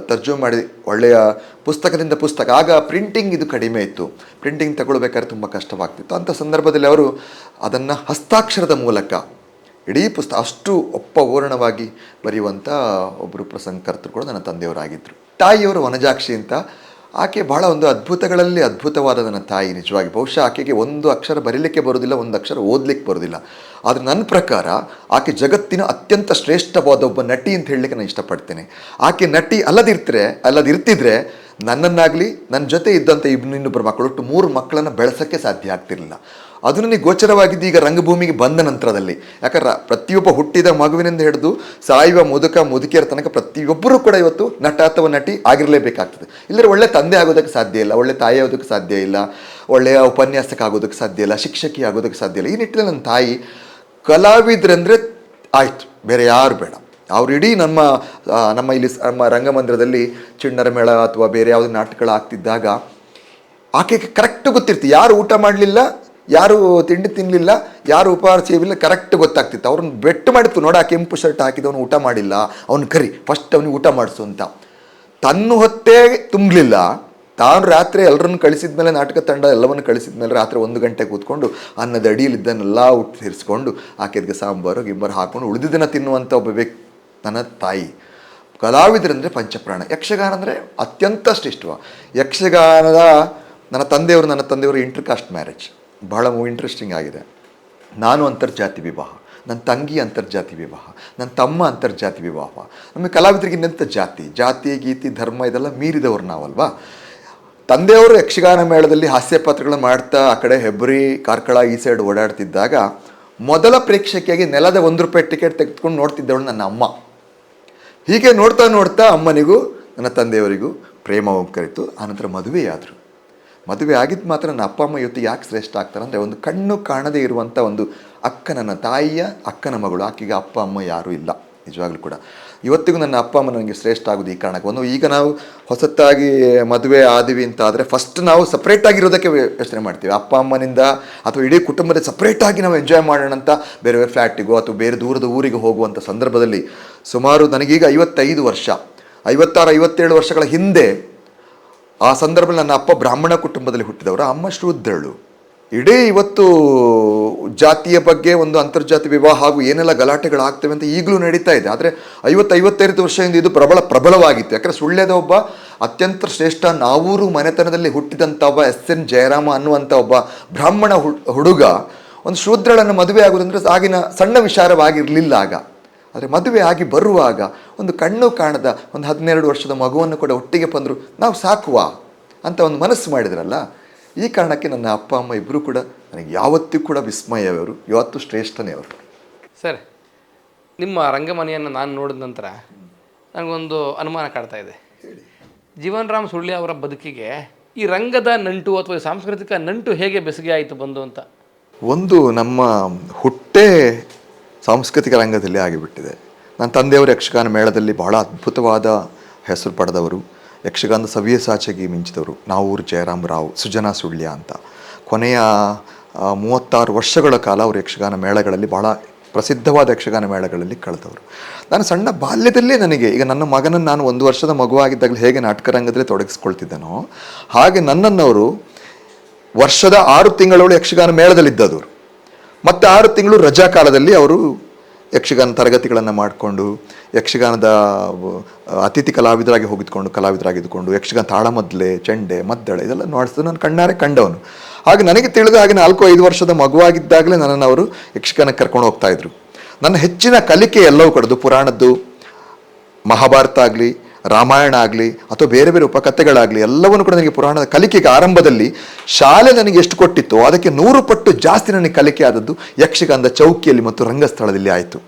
ತರ್ಜುಮೆ ಮಾಡಿ ಒಳ್ಳೆಯ ಪುಸ್ತಕದಿಂದ ಪುಸ್ತಕ. ಆಗ ಪ್ರಿಂಟಿಂಗ್ ಇದು ಕಡಿಮೆ ಇತ್ತು. ಪ್ರಿಂಟಿಂಗ್ ತಗೊಳ್ಬೇಕಾದ್ರೆ ತುಂಬ ಕಷ್ಟವಾಗ್ತಿತ್ತು. ಅಂಥ ಸಂದರ್ಭದಲ್ಲಿ ಅವರು ಅದನ್ನು ಹಸ್ತಾಕ್ಷರದ ಮೂಲಕ ಇಡೀ ಪುಸ್ತಕ ಅಷ್ಟು ಒಪ್ಪಪೂರ್ಣವಾಗಿ ಬರೆಯುವಂಥ ಒಬ್ಬರು ಪ್ರಸಂಗಕರ್ತರು ಕೂಡ ನನ್ನ ತಂದೆಯವರಾಗಿದ್ದರು ತಾಯಿಯವರು ವನಜಾಕ್ಷಿ ಅಂತ. ಆಕೆ ಬಹಳ ಒಂದು ಅದ್ಭುತಗಳಲ್ಲಿ ಅದ್ಭುತವಾದ ನನ್ನ ತಾಯಿ, ನಿಜವಾಗಿ. ಬಹುಶಃ ಆಕೆಗೆ ಒಂದು ಅಕ್ಷರ ಬರೀಲಿಕ್ಕೆ ಬರೋದಿಲ್ಲ, ಒಂದು ಅಕ್ಷರ ಓದಲಿಕ್ಕೆ ಬರೋದಿಲ್ಲ. ಆದರೆ ನನ್ನ ಪ್ರಕಾರ ಆಕೆ ಜಗತ್ತಿನ ಅತ್ಯಂತ ಶ್ರೇಷ್ಠವಾದ ಒಬ್ಬ ನಟಿ ಅಂತ ಹೇಳಲಿಕ್ಕೆ ನಾನು ಇಷ್ಟಪಡ್ತೇನೆ. ಆಕೆ ನಟಿ ಅಲ್ಲದಿರ್ತಾರೆ, ಅಲ್ಲದಿರ್ತಿದ್ರೆ ನನ್ನನ್ನಾಗಲಿ ನನ್ನ ಜೊತೆ ಇದ್ದಂಥ ಇಬ್ಬರು ಇನ್ನೊಬ್ಬರು ಮಕ್ಕಳು ಒಟ್ಟು ಮೂರು ಮಕ್ಕಳನ್ನು ಬೆಳೆಸೋಕ್ಕೆ ಸಾಧ್ಯ ಆಗ್ತಿರಲಿಲ್ಲ. ಅದು ನನಗೆ ಗೋಚರವಾಗಿದ್ದು ಈಗ ರಂಗಭೂಮಿಗೆ ಬಂದ ನಂತರದಲ್ಲಿ. ಯಾಕಂದ್ರೆ ಪ್ರತಿಯೊಬ್ಬ ಹುಟ್ಟಿದ ಮಗುವಿನಿಂದ ಹಿಡಿದು ಸಾಯುವ ಮುದುಕ, ಮುದುಕಿಯರ ತನಕ ಪ್ರತಿಯೊಬ್ಬರೂ ಕೂಡ ಇವತ್ತು ನಟ ಅಥವಾ ನಟಿ ಆಗಿರಲೇಬೇಕಾಗ್ತದೆ. ಇಲ್ಲದ್ರೆ ಒಳ್ಳೆ ತಂದೆ ಆಗೋದಕ್ಕೆ ಸಾಧ್ಯ ಇಲ್ಲ, ಒಳ್ಳೆ ತಾಯಿ ಆಗೋದಕ್ಕೆ ಸಾಧ್ಯ ಇಲ್ಲ, ಒಳ್ಳೆಯ ಉಪನ್ಯಾಸಕ ಆಗೋದಕ್ಕೆ ಸಾಧ್ಯ ಇಲ್ಲ, ಶಿಕ್ಷಕಿ ಆಗೋದಕ್ಕೆ ಸಾಧ್ಯ ಇಲ್ಲ. ಈ ನಿಟ್ಟಿನಲ್ಲಿ ನನ್ನ ತಾಯಿ ಕಲಾವಿದ್ರಂದರೆ ಆಯ್ತು, ಬೇರೆ ಯಾರು ಬೇಡ. ಅವ್ರು ಇಡೀ ನಮ್ಮ ನಮ್ಮ ಇಲ್ಲಿ ನಮ್ಮ ರಂಗಮಂದಿರದಲ್ಲಿ ಚಿಣ್ಣರ ಮೇಳ ಅಥವಾ ಬೇರೆ ಯಾವುದೇ ನಾಟಕಗಳು ಆಗ್ತಿದ್ದಾಗ ಆಕೆಗೆ ಕರೆಕ್ಟ್ ಗೊತ್ತಿರ್ತಿ. ಯಾರು ಊಟ ಮಾಡಲಿಲ್ಲ ಯಾರು ತಿಂಡಿ ತಿನ್ನಲಿಲ್ಲ ಯಾರು ಉಪಹಾರ ಸೇವಿಲ್ಲ ಕರೆಕ್ಟ್ ಗೊತ್ತಾಗ್ತಿತ್ತು. ಅವ್ರನ್ನ ಬೆಟ್ಟು ಮಾಡಿತ್ತು, ನೋಡ ಕೆಂಪು ಶರ್ಟ್ ಹಾಕಿದವನು ಊಟ ಮಾಡಿಲ್ಲ. ಅವ್ನು ಕರಿ ಫಸ್ಟ್ ಅವನಿಗೆ ಊಟ ಮಾಡಿಸು ಅಂತ. ತನ್ನ ಹೊತ್ತೇ ತುಂಬಲಿಲ್ಲ. ತಾನು ರಾತ್ರಿ ಎಲ್ಲರನ್ನು ಕಳಿಸಿದ ಮೇಲೆ ನಾಟಕ ತಂಡ ಎಲ್ಲವನ್ನು ಕಳಿಸಿದ ಮೇಲೆ ರಾತ್ರಿ ಒಂದು ಗಂಟೆ ಕೂತ್ಕೊಂಡು, ಅನ್ನದ ಅಡಿಯಲ್ಲಿದ್ದನ್ನೆಲ್ಲ ಊಟ ಸೇರಿಸ್ಕೊಂಡು ಆಕೆದ್ಗೆ ಸಾಂಬಾರು, ಗಿಂಬಾರು ಹಾಕ್ಕೊಂಡು ಉಳಿದಿದ್ದನ್ನು ತಿನ್ನುವಂಥ ಒಬ್ಬ ವ್ಯಕ್ತಿ ನನ್ನ ತಾಯಿ. ಕಲಾವಿದರಂದರೆ ಪಂಚಪ್ರಾಣ. ಯಕ್ಷಗಾನ ಅಂದರೆ ಅತ್ಯಂತ ಶ್ರೇಷ್ಠವ ಯಕ್ಷಗಾನದ ನನ್ನ ತಂದೆಯವರು ನನ್ನ ತಂದೆಯವರು ಇಂಟರ್ ಕಾಸ್ಟ್ ಮ್ಯಾರೇಜ್ ಬಹಳ ಇಂಟ್ರೆಸ್ಟಿಂಗ್ ಆಗಿದೆ. ನಾನು ಅಂತರ್ಜಾತಿ ವಿವಾಹ ನನ್ನ ತಂಗಿ ಅಂತರ್ಜಾತಿ ವಿವಾಹ ನನ್ನ ತಮ್ಮ ಅಂತರ್ಜಾತಿ ವಿವಾಹ. ಕಲಾವಿದರಿಗೆ ನಿಂತ ಜಾತಿ? ಜಾತಿ, ಗೀತಿ, ಧರ್ಮ ಇದೆಲ್ಲ ಮೀರಿದವರು ನಾವಲ್ವಾ? ತಂದೆಯವರು ಯಕ್ಷಗಾನ ಮೇಳದಲ್ಲಿ ಹಾಸ್ಯ ಪಾತ್ರಗಳು ಮಾಡ್ತಾ ಆ ಕಡೆ ಹೆಬ್ರಿ ಕಾರ್ಕಳ ಈ ಸೈಡ್ ಓಡಾಡ್ತಿದ್ದಾಗ ಮೊದಲ ಪ್ರೇಕ್ಷಕಿಯಾಗಿ ನೆಲದ ಒಂದು ರೂಪಾಯಿ ಟಿಕೆಟ್ ತೆಗೆದುಕೊಂಡು ನೋಡ್ತಿದ್ದವಳು ನನ್ನ ಅಮ್ಮ. ಹೀಗೆ ನೋಡ್ತಾ ನೋಡ್ತಾ ಅಮ್ಮನಿಗೂ, ನನ್ನ ತಂದೆಯವರಿಗೂ ಪ್ರೇಮ ಕರಿತು ಆನಂತರ ಮದುವೆಯಾದರು. ಮದುವೆ ಆಗಿದ್ದು ಮಾತ್ರ ನನ್ನ ಅಪ್ಪ, ಅಮ್ಮ ಇವತ್ತು ಯಾಕೆ ಶ್ರೇಷ್ಠ ಆಗ್ತಾರೆ ಅಂದರೆ ಒಂದು ಕಣ್ಣು ಕಾಣದೇ ಇರುವಂಥ ಒಂದು ಅಕ್ಕ ನನ್ನ ತಾಯಿಯ ಅಕ್ಕನ ಮಗಳು. ಆಕೆಗೆ ಅಪ್ಪ, ಅಮ್ಮ ಯಾರೂ ಇಲ್ಲ, ನಿಜವಾಗ್ಲೂ ಕೂಡ. ಇವತ್ತಿಗೂ ನನ್ನ ಅಪ್ಪ, ಅಮ್ಮ ನನಗೆ ಶ್ರೇಷ್ಠ ಆಗೋದು ಈ ಕಾರಣಕ್ಕೆ ಒಂದು ಈಗ ನಾವು ಹೊಸತಾಗಿ ಮದುವೆ ಆದಿವಿ ಅಂತ ಆದರೆ ಫಸ್ಟ್ ನಾವು ಸಪ್ರೇಟ್ ಆಗಿರೋದಕ್ಕೆ ಯೋಚನೆ ಮಾಡ್ತೀವಿ. ಅಪ್ಪ, ಅಮ್ಮನಿಂದ ಅಥವಾ ಇಡೀ ಕುಟುಂಬದ ಸಪ್ರೇಟಾಗಿ ನಾವು ಎಂಜಾಯ್ ಮಾಡೋಣ ಅಂತ ಬೇರೆ ಬೇರೆ ಫ್ಲ್ಯಾಟಿಗೋ ಅಥವಾ ಬೇರೆ ದೂರದ ಊರಿಗೆ ಹೋಗುವಂಥ ಸಂದರ್ಭದಲ್ಲಿ ಸುಮಾರು ನನಗೀಗ ಐವತ್ತೈದು ವರ್ಷ, ಐವತ್ತಾರು, ಐವತ್ತೇಳು ವರ್ಷಗಳ ಹಿಂದೆ ಆ ಸಂದರ್ಭದಲ್ಲಿ ನನ್ನ ಅಪ್ಪ ಬ್ರಾಹ್ಮಣ ಕುಟುಂಬದಲ್ಲಿ ಹುಟ್ಟಿದವರು ಅಮ್ಮ ಶೂದ್ರಳು. ಇಡೀ ಇವತ್ತು ಜಾತಿಯ ಬಗ್ಗೆ ಒಂದು ಅಂತರ್ಜಾತಿ ವಿವಾಹ ಹಾಗೂ ಏನೆಲ್ಲ ಗಲಾಟೆಗಳು ಆಗ್ತವೆ ಅಂತ ಈಗಲೂ ನಡೀತಾ ಇದೆ. ಆದರೆ ಐವತ್ತೈವತ್ತೈದು ವರ್ಷದಿಂದ ಇದು ಪ್ರಬಲ ಪ್ರಬಲವಾಗಿತ್ತು. ಯಾಕಂದರೆ ಸುಳ್ಳ್ಯದ ಒಬ್ಬ ಅತ್ಯಂತ ಶ್ರೇಷ್ಠ ನಾವೂರು ಮನೆತನದಲ್ಲಿ ಹುಟ್ಟಿದಂಥ ಒಬ್ಬ ಎಸ್ ಎನ್ ಜಯರಾಮ ಅನ್ನುವಂಥ ಒಬ್ಬ ಬ್ರಾಹ್ಮಣ ಹುಡುಗ, ಒಂದು ಶೂದ್ರಳನ್ನು ಮದುವೆ ಆಗೋದಂದ್ರೆ ಆಗಿನ ಸಣ್ಣ ವಿಚಾರವಾಗಿರಲಿಲ್ಲ ಆಗ. ಆದರೆ ಮದುವೆ ಆಗಿ ಬರುವಾಗ ಒಂದು ಕಣ್ಣು ಕಾಣದ ಒಂದು ಹದಿನೆರಡು ವರ್ಷದ ಮಗುವನ್ನು ಕೂಡ ಒಟ್ಟಿಗೆ ಬಂದರು ನಾವು ಸಾಕುವ ಅಂತ ಒಂದು ಮನಸ್ಸು ಮಾಡಿದ್ರಲ್ಲ ಈ ಕಾರಣಕ್ಕೆ ನನ್ನ ಅಪ್ಪ ಅಮ್ಮ ಇಬ್ಬರು ಕೂಡ ನನಗೆ ಯಾವತ್ತೂ ಕೂಡ ವಿಸ್ಮಯವರು ಇವತ್ತು ಶ್ರೇಷ್ಠನೇ ಅವರು ಸರ್ ನಿಮ್ಮ ರಂಗಮನೆಯನ್ನು ನಾನು ನೋಡಿದ ನಂತರ ನನಗೊಂದು ಅನುಮಾನ ಕಾಡ್ತಾ ಇದೆ. ಜೀವನ್ ರಾಮ್ ಸುಳ್ಳಿ ಅವರ ಬದುಕಿಗೆ ಈ ರಂಗದ ನಂಟು ಅಥವಾ ಈ ಸಾಂಸ್ಕೃತಿಕ ನಂಟು ಹೇಗೆ ಬೆಸಿಗೆ ಆಯಿತು ಬಂದು ಅಂತ? ಒಂದು ನಮ್ಮ ಹುಟ್ಟೇ ಸಾಂಸ್ಕೃತಿಕ ರಂಗದಲ್ಲಿ ಆಗಿಬಿಟ್ಟಿದೆ. ನನ್ನ ತಂದೆಯವರು ಯಕ್ಷಗಾನ ಮೇಳದಲ್ಲಿ ಬಹಳ ಅದ್ಭುತವಾದ ಹೆಸರು ಪಡೆದವರು. ಯಕ್ಷಗಾನದ ಸಾಚಗಿ ಮಿಂಚಿದವರು. ನಾವೂರು ಜಯರಾಮ್ ರಾವ್, ಸುಜನಾ ಸುಳ್ಯ ಅಂತ. ಕೊನೆಯ ಮೂವತ್ತಾರು ವರ್ಷಗಳ ಕಾಲ ಅವರು ಯಕ್ಷಗಾನ ಮೇಳಗಳಲ್ಲಿ ಬಹಳ ಪ್ರಸಿದ್ಧವಾದ ಯಕ್ಷಗಾನ ಮೇಳಗಳಲ್ಲಿ ಕಳೆದವರು. ನಾನು ಸಣ್ಣ ಬಾಲ್ಯದಲ್ಲೇ ನನಗೆ, ಈಗ ನನ್ನ ಮಗನನ್ನು ನಾನು ಒಂದು ವರ್ಷದ ಮಗುವಾಗಿದ್ದಾಗಲೇ ಹೇಗೆ ನಾಟಕ ರಂಗದಲ್ಲಿ ತೊಡಗಿಸ್ಕೊಳ್ತಿದ್ದನೋ, ಹಾಗೆ ನನ್ನನ್ನವರು ವರ್ಷದ ಆರು ತಿಂಗಳು ಯಕ್ಷಗಾನ ಮೇಳದಲ್ಲಿದ್ದದವರು. ಮತ್ತು ಆರು ತಿಂಗಳು ರಜಾ ಕಾಲದಲ್ಲಿ ಅವರು ಯಕ್ಷಗಾನ ತರಗತಿಗಳನ್ನು ಮಾಡಿಕೊಂಡು, ಯಕ್ಷಗಾನದ ಅತಿಥಿ ಕಲಾವಿದರಾಗಿ ಹೋಗಿದ್ಕೊಂಡು, ಕಲಾವಿದರಾಗಿದ್ದುಕೊಂಡು, ಯಕ್ಷಗಾನ ತಾಳಮದ್ಲೆ ಚೆಂಡೆ, ಮದ್ದಳೆ ಇದೆಲ್ಲ ನೋಡಿಸ್ತು ನಾನು ಕಣ್ಣಾರೆ ಕಂಡವನು. ಹಾಗೆ ನನಗೆ ತಿಳಿದ ಹಾಗೆ ನಾಲ್ಕು, ಐದು ವರ್ಷದ ಮಗುವಾಗಿದ್ದಾಗಲೇ ನನ್ನನ್ನು ಅವರು ಯಕ್ಷಗಾನಕ್ಕೆ ಕರ್ಕೊಂಡು ಹೋಗ್ತಾ ಇದ್ರು. ನನ್ನ ಹೆಚ್ಚಿನ ಕಲಿಕೆ ಎಲ್ಲವೂ ಕಡೆದು ಪುರಾಣದ್ದು, ಮಹಾಭಾರತ ಆಗಲಿ ರಾಮಾಯಣ ಆಗಲಿ ಅಥವಾ ಬೇರೆ ಬೇರೆ ಉಪಕಥೆಗಳಾಗಲಿ ಎಲ್ಲವನ್ನು ಕೂಡ ನನಗೆ ಪುರಾಣದ ಕಲಿಕೆಗೆ ಆರಂಭದಲ್ಲಿ ಶಾಲೆ ನನಗೆ ಎಷ್ಟು ಕೊಟ್ಟಿತ್ತು ಅದಕ್ಕೆ ನೂರು ಪಟ್ಟು ಜಾಸ್ತಿ ನನಗೆ ಕಲಿಕೆ ಆದದ್ದು ಯಕ್ಷಗಾನದ ಚೌಕಿಯಲ್ಲಿ ಮತ್ತು ರಂಗಸ್ಥಳದಲ್ಲಿ ಆಯಿತು.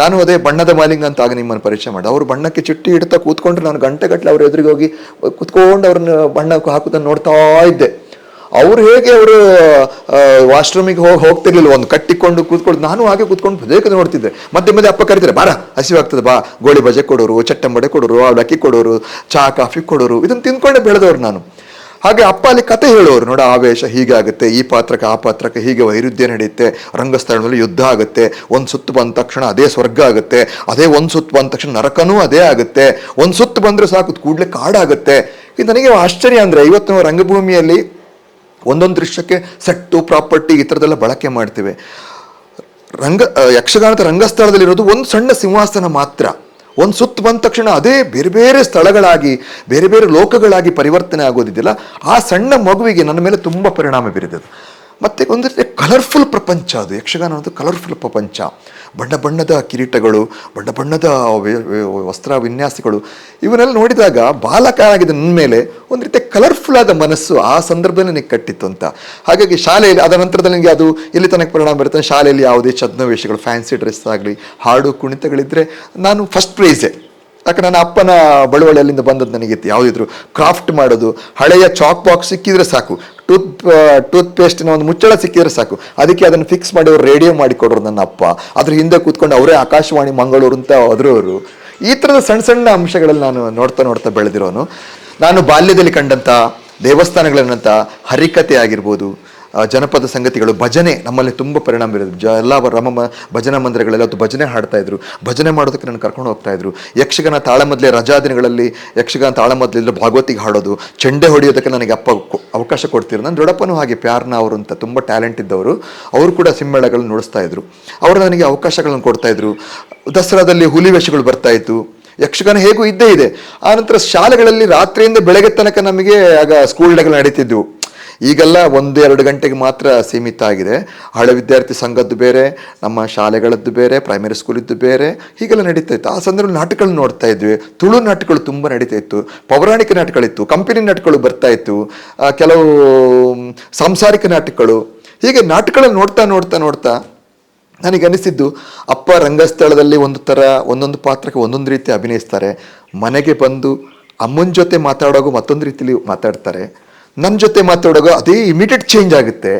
ನಾನು ಅದೇ ಬಣ್ಣದ ಮಾಲಿಂಗ ಅಂತ ಆಗ ನಿಮ್ಮನ್ನು ಪರಿಚಯ ಮಾಡಿ ಅವರು ಬಣ್ಣಕ್ಕೆ ಚಿಟ್ಟಿ ಇಡ್ತಾ ಕೂತ್ಕೊಂಡ್ರೆ ನಾನು ಗಂಟೆಗಟ್ಟಲೆ ಅವ್ರ ಎದುರಿಗೆ ಹೋಗಿ ಕೂತ್ಕೊಂಡು ಅವ್ರನ್ನ ಬಣ್ಣ ಹಾಕೋದನ್ನು ನೋಡ್ತಾ ಇದ್ದೆ. ಅವ್ರು ಹೇಗೆ ಅವರು ವಾಶ್ರೂಮಿಗೆ ಹೋಗಿ, ಹೋಗ್ತಿರ್ಲಿಲ್ಲ, ಒಂದು ಕಟ್ಟಿಕೊಂಡು ಕೂತ್ಕೊಂಡು, ನಾನು ಹಾಗೆ ಕೂತ್ಕೊಂಡು ಬೇಕಂತ ನೋಡ್ತಿದ್ದೆ. ಮತ್ತೆ ಮಧ್ಯೆ ಅಪ್ಪ ಕರಿತಾರೆ, ಬಾರ, ಹಸಿವಾಗ್ತದೆ, ಬಾ, ಗೋಳಿ ಬಜೆ ಕೊಡೋರು ಚಟ್ಟಂಬಡೆ ಕೊಡೋರು ಅವಲಕ್ಕಿ ಕೊಡೋರು ಚಹಾ ಕಾಫಿ ಕೊಡೋರು, ಇದನ್ನು ತಿಂದ್ಕೊಂಡೇ ಬೆಳೆದವ್ರು ನಾನು. ಹಾಗೆ ಅಪ್ಪ ಅಲ್ಲಿ ಕತೆ ಹೇಳೋರು ನೋಡ, ಆವೇಶ ಹೀಗಾಗುತ್ತೆ ಈ ಪಾತ್ರಕ್ಕೆ, ಆ ಪಾತ್ರಕ್ಕೆ ಹೀಗೆ ವೈರುಧ್ಯ ನಡೆಯುತ್ತೆ, ರಂಗಸ್ಥಳದಲ್ಲಿ ಯುದ್ಧ ಆಗುತ್ತೆ, ಒಂದು ಸುತ್ತು ಬಂದ ತಕ್ಷಣ ಅದೇ ಸ್ವರ್ಗ ಆಗುತ್ತೆ, ಅದೇ ಒಂದು ಸುತ್ತು ಬಂದ ತಕ್ಷಣ ನರಕನೂ ಅದೇ ಆಗುತ್ತೆ, ಒಂದು ಸುತ್ತು ಬಂದರೆ ಸಾಕು, ಕೂಡಲೇ ಕಾಡಾಗುತ್ತೆ. ಇದು ನನಗೆ ಆಶ್ಚರ್ಯ ಅಂದರೆ ಇವತ್ತು ರಂಗಭೂಮಿಯಲ್ಲಿ ಒಂದೊಂದು ದೃಶ್ಯಕ್ಕೆ ಸೆಟ್ಟು ಪ್ರಾಪರ್ಟಿ ಈ ಥರದ್ದೆಲ್ಲ ಬಳಕೆ ಮಾಡ್ತೇವೆ. ರಂಗ ಯಕ್ಷಗಾನದ ಯಕ್ಷಗಾನದ ರಂಗಸ್ಥಳದಲ್ಲಿರೋದು ಒಂದು ಸಣ್ಣ ಸಿಂಹಾಸನ ಮಾತ್ರ. ಒಂದು ಸುತ್ತ ಬಂದ ತಕ್ಷಣ ಅದೇ ಬೇರೆ ಬೇರೆ ಸ್ಥಳಗಳಾಗಿ, ಬೇರೆ ಬೇರೆ ಲೋಕಗಳಾಗಿ ಪರಿವರ್ತನೆ ಆಗೋದಿದೆಯಲ್ಲ ಆ ಸಣ್ಣ ಮಗುವಿಗೆ ನನ್ನ ಮೇಲೆ ತುಂಬ ಪರಿಣಾಮ ಬೀರಿದದು ಮತ್ತು ಒಂದು ಕಲರ್ಫುಲ್ ಪ್ರಪಂಚ ಅದು. ಯಕ್ಷಗಾನ ಅನ್ನೋದು ಕಲರ್ಫುಲ್ ಪ್ರಪಂಚ. ಬಣ್ಣ ಬಣ್ಣದ ಕಿರೀಟಗಳು, ಬಣ್ಣ ಬಣ್ಣದ ವಸ್ತ್ರ ವಿನ್ಯಾಸಗಳು, ಇವನ್ನೆಲ್ಲ ನೋಡಿದಾಗ ಬಾಲಕ ಆಗಿದೆ ನನ್ನ ಮೇಲೆ ಒಂದು ರೀತಿಯ ಕಲರ್ಫುಲ್ ಆದ ಮನಸ್ಸು ಆ ಸಂದರ್ಭದಲ್ಲಿ ನನಗೆ ಕಟ್ಟಿತ್ತು ಅಂತ. ಹಾಗಾಗಿ ಶಾಲೆಯಲ್ಲಿ ಅದರ ನಂತರದಲ್ಲಿ ನನಗೆ ಅದು ಎಲ್ಲಿ ತನಕ ಪರಿಣಾಮ ಬರುತ್ತೆ? ಶಾಲೆಯಲ್ಲಿ ಯಾವುದೇ ಛದ್ಮವೇಷಗಳು ಫ್ಯಾನ್ಸಿ ಡ್ರೆಸ್ ಆಗಲಿ, ಹಾಡು ಕುಣಿತಗಳಿದ್ದರೆ ನಾನು ಫಸ್ಟ್ ಪ್ರೈಸೇ ಯಾಕೆ ನನ್ನ ಅಪ್ಪನ ಬಳುವಳಿ ಅಲ್ಲಿಂದ ಬಂದದ್ದು ನನಗೆ ಯಾವುದಿದ್ರು ಕ್ರಾಫ್ಟ್ ಮಾಡೋದು, ಹಳೆಯ ಚಾಕ್ ಬಾಕ್ಸ್ ಸಿಕ್ಕಿದ್ರೆ ಸಾಕು. ಟೂತ್ ಟೂತ್ ಪೇಸ್ಟಿನ ಒಂದು ಮುಚ್ಚಳ ಸಿಕ್ಕಿದ್ರೆ ಸಾಕು. ಅದಕ್ಕೆ ಅದನ್ನು ಫಿಕ್ಸ್ ಮಾಡಿ ಅವ್ರು ರೇಡಿಯೋ ಮಾಡಿಕೊಡೋರು ನನ್ನ ಅಪ್ಪ. ಅದ್ರ ಹಿಂದೆ ಕೂತ್ಕೊಂಡು ಅವರೇ ಆಕಾಶವಾಣಿ, ಮಂಗಳೂರು ಅಂತ ಅದರವರು ಈ ಥರದ ಸಣ್ಣ ಸಣ್ಣ ಅಂಶಗಳಲ್ಲಿ ನಾನು ನೋಡ್ತಾ ನೋಡ್ತಾ ಬೆಳೆದಿರೋನು. ನಾನು ಬಾಲ್ಯದಲ್ಲಿ ಕಂಡಂಥ ದೇವಸ್ಥಾನಗಳನ್ನಂಥ ಹರಿಕತೆ ಆಗಿರ್ಬೋದು ಜನಪದ ಸಂಗತಿಗಳು, ಭಜನೆ ನಮ್ಮಲ್ಲಿ ತುಂಬ ಪರಿಣಾಮ ಬೀರೋದು. ಜ, ಎಲ್ಲ ರಮ ಭಜನಾ ಮಂದಿರಗಳಲ್ಲಿ ಅವತ್ತು ಭಜನೆ ಹಾಡ್ತಾ ಇದ್ರು. ಭಜನೆ ಮಾಡೋದಕ್ಕೆ ನಾನು ಕರ್ಕೊಂಡು ಹೋಗ್ತಾ ಇದ್ರು. ಯಕ್ಷಗಾನ ತಾಳಮದ್ಲೆ ರಜಾ ದಿನಗಳಲ್ಲಿ ಯಕ್ಷಗಾನ ತಾಳಮದ್ಲೆ ಭಾಗವತಿಗೆ ಹಾಡೋದು, ಚೆಂಡೆ ಹೊಡೆಯೋದಕ್ಕೆ ನನಗೆ ಅಪ್ಪ ಅವಕಾಶ ಕೊಡ್ತಿದ್ರು. ನನ್ನ ದೊಡ್ಡಪ್ಪನೂ ಹಾಗೆ, ಪ್ಯಾರ್ನ ಅವರು ಅಂತ ತುಂಬ ಟ್ಯಾಲೆಂಟ್ ಇದ್ದವರು, ಅವರು ಕೂಡ ಸಿಂಹಳಗಳನ್ನು ನುಡಿಸ್ತಾ ಇದ್ರು. ಅವರು ನನಗೆ ಅವಕಾಶಗಳನ್ನು ಕೊಡ್ತಾ ಇದ್ರು. ದಸರಾದಲ್ಲಿ ಹುಲಿ ವೇಷಗಳು ಬರ್ತಾ ಇತ್ತು. ಯಕ್ಷಗಾನ ಹೇಗೂ ಇದ್ದೇ ಇದೆ. ಆನಂತರ ಶಾಲೆಗಳಲ್ಲಿ ರಾತ್ರಿಯಿಂದ ಬೆಳಗ್ಗೆ ತನಕ ನಮಗೆ ಆಗ ಸ್ಕೂಲ್ ಡೇಗಳು ನಡೀತಿದ್ವು. ಈಗೆಲ್ಲ ಒಂದು ಎರಡು ಗಂಟೆಗೆ ಮಾತ್ರ ಸೀಮಿತ ಆಗಿದೆ. ಹಳೆ ವಿದ್ಯಾರ್ಥಿ ಸಂಘದ್ದು ಬೇರೆ, ನಮ್ಮ ಶಾಲೆಗಳದ್ದು ಬೇರೆ ಪ್ರೈಮರಿ ಸ್ಕೂಲಿದ್ದು ಬೇರೆ, ಹೀಗೆಲ್ಲ ನಡೀತಾ ಇತ್ತು. ಆ ಸಂದರ್ಭದಲ್ಲಿ ನಾಟಕಗಳು ನೋಡ್ತಾ ಇದ್ವಿ. ತುಳು ನಾಟಕಗಳು ತುಂಬ ನಡೀತಾ ಇತ್ತು. ಪೌರಾಣಿಕ ನಾಟಕಗಳಿತ್ತು. ಕಂಪನಿ ನಾಟಕಗಳು ಬರ್ತಾ ಇತ್ತು. ಕೆಲವು ಸಾಂಸಾರಿಕ ನಾಟಕಗಳು. ಹೀಗೆ ನಾಟಕಗಳನ್ನು ನೋಡ್ತಾ ನೋಡ್ತಾ ನೋಡ್ತಾ ನನಗೆ ಅನಿಸಿದ್ದು ಅಪ್ಪ ರಂಗಸ್ಥಳದಲ್ಲಿ ಒಂದು ಥರ, ಒಂದೊಂದು ಪಾತ್ರಕ್ಕೆ ಒಂದೊಂದು ರೀತಿ ಅಭಿನಯಿಸ್ತಾರೆ. ಮನೆಗೆ ಬಂದು ಅಮ್ಮನ ಜೊತೆ ಮಾತಾಡೋಗು ಮತ್ತೊಂದು ರೀತಿಲಿ ಮಾತಾಡ್ತಾರೆ. ನನ್ನ ಜೊತೆ ಮಾತಾಡೋಗೋ ಅದೇ ಇಮಿಡಿಯೇಟ್ ಚೇಂಜ್ ಆಗುತ್ತೆ.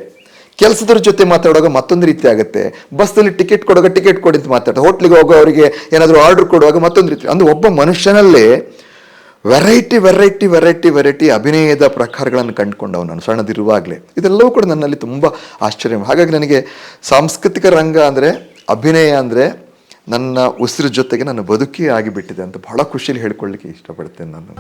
ಕೆಲಸದವ್ರ ಜೊತೆ ಮಾತಾಡುವಾಗ ಮತ್ತೊಂದು ರೀತಿ ಆಗುತ್ತೆ. ಬಸ್ಸಲ್ಲಿ ಟಿಕೆಟ್ ಕೊಡುವಾಗ ಟಿಕೆಟ್ ಕೊಡಿ ಅಂತ ಮಾತಾಡ್ತಾರೆ. ಹೋಟ್ಲಿಗೆ ಹೋಗೋ ಅವರಿಗೆ ಏನಾದರೂ ಆರ್ಡರ್ ಕೊಡುವಾಗ ಮತ್ತೊಂದು ರೀತಿ. ಅಂದರೆ ಒಬ್ಬ ಮನುಷ್ಯನಲ್ಲೇ ವೆರೈಟಿ ವೆರೈಟಿ ವೆರೈಟಿ ವೆರೈಟಿ ಅಭಿನಯದ ಪ್ರಕಾರಗಳನ್ನು ಕಂಡುಕೊಂಡವು ನಾನು ಸಣ್ಣದಿರುವಾಗಲೇ. ಇದೆಲ್ಲವೂ ಕೂಡ ನನ್ನಲ್ಲಿ ತುಂಬ ಆಶ್ಚರ್ಯ. ಹಾಗಾಗಿ ನನಗೆ ಸಾಂಸ್ಕೃತಿಕ ರಂಗ ಅಂದರೆ ಅಭಿನಯ ಅಂದರೆ ನನ್ನ ಉಸಿರು ಜೊತೆಗೆ ನನ್ನ ಬದುಕೇ ಆಗಿಬಿಟ್ಟಿದೆ ಅಂತ ಬಹಳ ಖುಷಿಯಲ್ಲಿ ಹೇಳ್ಕೊಳ್ಳಿಕ್ಕೆ ಇಷ್ಟಪಡ್ತೇನೆ ನಾನು.